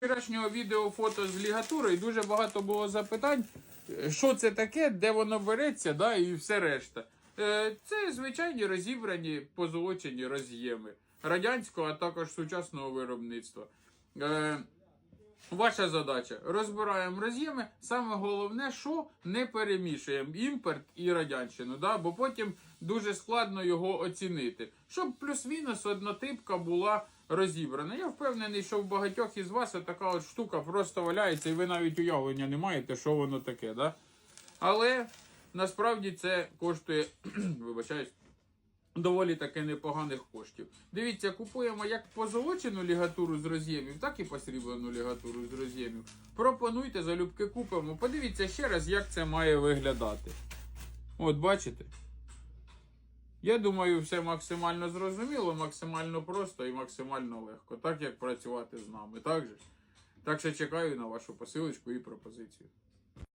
вчорашнього відео фото з лігатури і дуже багато було запитань, е, що це таке, де воно береться, да, і все решта. Е, Це звичайні розібрані позолочені роз'єми радянського, а також сучасного виробництва. Ваша задача розбираємо роз'єми. Саме головне, що не перемішуємо імпорт і радянщину, да? бо потім дуже складно його оцінити. Щоб плюс-мінус однотипка була розібрана. Я впевнений, що в багатьох із вас така от штука просто валяється, і ви навіть уявлення не маєте, що воно таке. Да? Але насправді це коштує, вибачаюсь, доволі таки непоганих коштів. Дивіться, купуємо як позолочену лігатуру з роз'ємів, так і посріблену лігатуру з роз'ємів. Пропонуйте, залюбки купимо. Подивіться ще раз, як це має виглядати. От, бачите? Я думаю, все максимально зрозуміло, максимально просто і максимально легко. Так як працювати з нами. Так же? Так що чекаю на вашу посилочку і пропозицію.